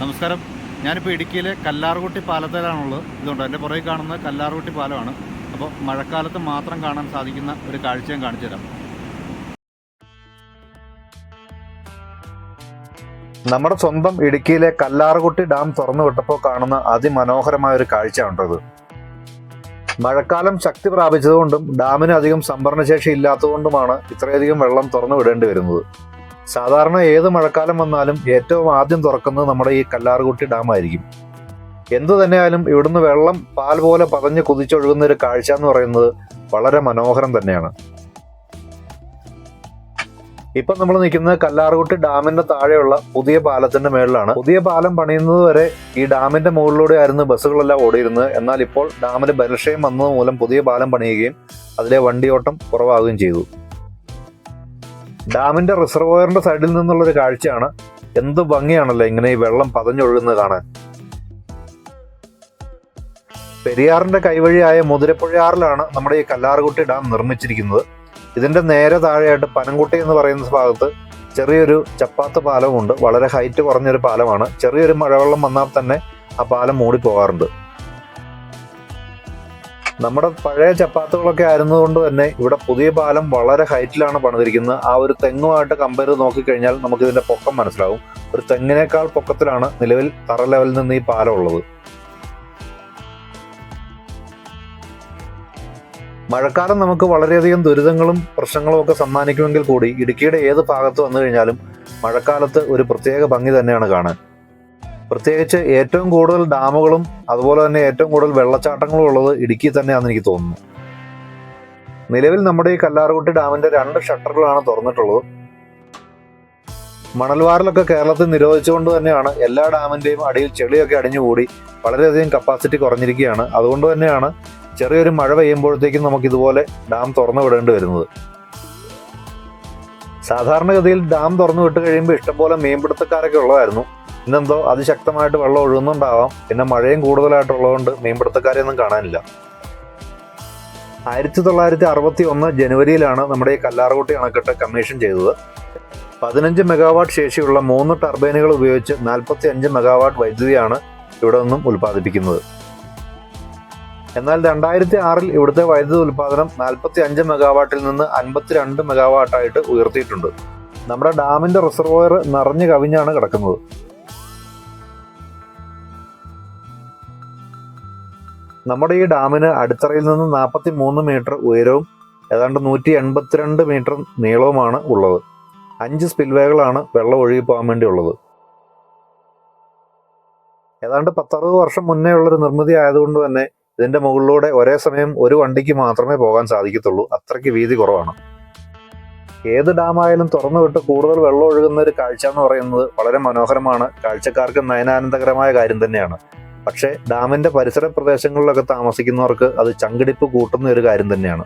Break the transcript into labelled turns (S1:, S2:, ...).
S1: നമസ്കാരം. ഞാനിപ്പോൾ ഇടുക്കിയിലെ കല്ലാർകുട്ടി പാലത്തിലാണുള്ളത്. ഇതുകൊണ്ട് എന്റെ പുറകെ കാണുന്നത് കല്ലാർകുട്ടി പാലമാണ്. അപ്പോൾ മഴക്കാലത്ത് മാത്രം കാണാൻ സാധിക്കുന്ന ഒരു കാഴ്ചയും കാണിച്ചു തരാം.
S2: നമ്മുടെ സ്വന്തം ഇടുക്കിയിലെ കല്ലാർകുട്ടി ഡാം തുറന്നു വിട്ടപ്പോൾ കാണുന്ന അതിമനോഹരമായ ഒരു കാഴ്ചയാണത് മഴക്കാലം ശക്തി പ്രാപിച്ചതുകൊണ്ടും ഡാമിന് അധികം സംഭരണശേഷി ഇല്ലാത്തതുകൊണ്ടുമാണ് ഇത്രയധികം വെള്ളം തുറന്നു വിടേണ്ടി വരുന്നത്. സാധാരണ ഏത് മഴക്കാലം വന്നാലും ഏറ്റവും ആദ്യം തുറക്കുന്നത് നമ്മുടെ ഈ കല്ലാർകുട്ടി ഡാം ആയിരിക്കും എന്തു തന്നെയായാലും ഇവിടുന്ന് വെള്ളം പാൽ പോലെ പതഞ്ഞ് കുതിച്ചൊഴുകുന്ന ഒരു കാഴ്ച എന്ന് പറയുന്നത് വളരെ മനോഹരം തന്നെയാണ്. ഇപ്പൊ നമ്മൾ നിൽക്കുന്നത് കല്ലാർകുട്ടി ഡാമിന്റെ താഴെയുള്ള പുതിയ പാലത്തിന്റെ മേളിലാണ്. പുതിയ പാലം പണിയുന്നത് വരെ ഈ ഡാമിന്റെ മുകളിലൂടെ ആയിരുന്നു ബസ്സുകളെല്ലാം ഓടിയിരുന്നത്. എന്നാൽ ഇപ്പോൾ ഡാമിന് ബലക്ഷയം വന്നത് മൂലം പുതിയ പാലം പണിയുകയും അതിലെ വണ്ടിയോട്ടം കുറവാകുകയും ചെയ്തു. ഡാമിന്റെ റിസർവോയറിന്റെ സൈഡിൽ നിന്നുള്ള ഒരു കാഴ്ചയാണ്. എന്ത് ഭംഗിയാണല്ലോ ഇങ്ങനെ ഈ വെള്ളം പതഞ്ഞൊഴുകുന്നത് കാണാൻ. പെരിയാറിന്റെ കൈവഴിയായ മുതിരപ്പുഴയാറിലാണ് നമ്മുടെ ഈ കല്ലാർകുട്ടി ഡാം നിർമ്മിച്ചിരിക്കുന്നത്. ഇതിന്റെ നേരെ താഴെയായിട്ട് പനംകുട്ടി എന്ന് പറയുന്ന ഭാഗത്ത് ചെറിയൊരു ചപ്പാത്ത് പാലമുണ്ട് വളരെ ഹൈറ്റ് കുറഞ്ഞൊരു പാലമാണ്. ചെറിയൊരു മഴവെള്ളം വന്നാൽ തന്നെ ആ പാലം മൂടി പോകാറുണ്ട് നമ്മുടെ പഴയ ചപ്പാത്തുകളൊക്കെ ആയിരുന്നതുകൊണ്ട് തന്നെ ഇവിടെ പുതിയ പാലം വളരെ ഹൈറ്റിലാണ് പണിതിരിക്കുന്നത്. ആ ഒരു തെങ്ങുമായിട്ട് കമ്പയർ ചെയ്ത് നോക്കിക്കഴിഞ്ഞാൽ നമുക്ക് ഇതിന്റെ പൊക്കം മനസ്സിലാവും. ഒരു തെങ്ങിനേക്കാൾ പൊക്കത്തിലാണ് നിലവിൽ തറ ലെവലിൽ നിന്ന് ഈ പാലം ഉള്ളത്. മഴക്കാലം നമുക്ക് വളരെയധികം ദുരിതങ്ങളും പ്രശ്നങ്ങളും ഒക്കെ സമ്മാനിക്കുമെങ്കിൽ കൂടി ഇടുക്കിയുടെ ഏത് ഭാഗത്ത് വന്നു കഴിഞ്ഞാലും മഴക്കാലത്ത് ഒരു പ്രത്യേക ഭംഗി തന്നെയാണ് കാണാൻ. പ്രത്യേകിച്ച് ഏറ്റവും കൂടുതൽ ഡാമുകളും അതുപോലെ തന്നെ ഏറ്റവും കൂടുതൽ വെള്ളച്ചാട്ടങ്ങളും ഉള്ളത് ഇടുക്കി തന്നെയാണെന്ന് എനിക്ക് തോന്നുന്നു. നിലവിൽ നമ്മുടെ ഈ കല്ലാർകുട്ടി ഡാമിന്റെ രണ്ട് ഷട്ടറുകളാണ് തുറന്നിട്ടുള്ളത്. മണൽവാറിലൊക്കെ കേരളത്തിൽ നിരോധിച്ചുകൊണ്ട് തന്നെയാണ് എല്ലാ ഡാമിന്റെയും അടിയിൽ ചെളിയൊക്കെ അടിഞ്ഞുകൂടി വളരെയധികം കപ്പാസിറ്റി കുറഞ്ഞിരിക്കുകയാണ്. അതുകൊണ്ട് തന്നെയാണ് ചെറിയൊരു മഴ പെയ്യുമ്പോഴത്തേക്കും നമുക്ക് ഇതുപോലെ ഡാം തുറന്നു വിടേണ്ടി വരുന്നത്. സാധാരണഗതിയിൽ ഡാം തുറന്നു വിട്ട് കഴിയുമ്പോൾ ഇഷ്ടംപോലെ മീൻപിടുത്തക്കാരൊക്കെ ഉള്ളതായിരുന്നു. ഇന്നെന്തോ അതിശക്തമായിട്ട് വെള്ളം ഒഴുകുന്നുണ്ടാവാം. പിന്നെ മഴയും കൂടുതലായിട്ടുള്ളതുകൊണ്ട് മീൻപിടുത്തക്കാരെയൊന്നും കാണാനില്ല. ആയിരത്തി തൊള്ളായിരത്തി അറുപത്തി ഒന്ന് ജനുവരിയിലാണ് നമ്മുടെ ഈ കല്ലാർകുട്ടി അണക്കെട്ട് കമ്മീഷൻ ചെയ്തത്. പതിനഞ്ച് മെഗാവാട്ട് ശേഷിയുള്ള മൂന്ന് ടർബൈനുകൾ ഉപയോഗിച്ച് നാൽപ്പത്തി അഞ്ച് മെഗാവാട്ട് വൈദ്യുതിയാണ് ഇവിടെ നിന്നും ഉൽപ്പാദിപ്പിക്കുന്നത്. എന്നാൽ രണ്ടായിരത്തി ആറിൽ ഇവിടുത്തെ വൈദ്യുതി ഉൽപ്പാദനം നാൽപ്പത്തി അഞ്ച് മെഗാവാട്ടിൽ നിന്ന് അൻപത്തിരണ്ട് മെഗാവാട്ടായിട്ട് ഉയർത്തിയിട്ടുണ്ട്. നമ്മുടെ ഡാമിന്റെ റിസർവോയർ നിറഞ്ഞു കവിഞ്ഞാണ് കിടക്കുന്നത്. നമ്മുടെ ഈ ഡാമിന് അടിത്തറയിൽ നിന്ന് നാൽപ്പത്തി മൂന്ന് മീറ്റർ ഉയരവും ഏതാണ്ട് നൂറ്റി എൺപത്തിരണ്ട് മീറ്റർ നീളവുമാണ് ഉള്ളത്. അഞ്ച് സ്പിൽവേകളാണ് വെള്ളം ഒഴുകി പോകാൻ വേണ്ടി ഉള്ളത് ഏതാണ്ട് പത്തറുപത് വർഷം മുന്നേ ഉള്ളൊരു നിർമ്മിതി ആയതുകൊണ്ട് തന്നെ ഇതിന്റെ മുകളിലൂടെ ഒരേ സമയം ഒരു വണ്ടിക്ക് മാത്രമേ പോകാൻ സാധിക്കത്തുള്ളൂ. അത്രയ്ക്ക് വീതി കുറവാണ്. ഏത് ഡാമായാലും തുറന്നു വിട്ട് കൂടുതൽ വെള്ളം ഒഴുകുന്ന ഒരു കാഴ്ച എന്ന് പറയുന്നത് വളരെ മനോഹരമാണ്. കാഴ്ചക്കാർക്ക് നയനാനന്ദകരമായ കാര്യം തന്നെയാണ്. പക്ഷേ ഡാമിന്റെ പരിസര പ്രദേശങ്ങളിലൊക്കെ താമസിക്കുന്നവർക്ക് അത് ചങ്കിടിപ്പ് കൂട്ടുന്ന ഒരു കാര്യം തന്നെയാണ്.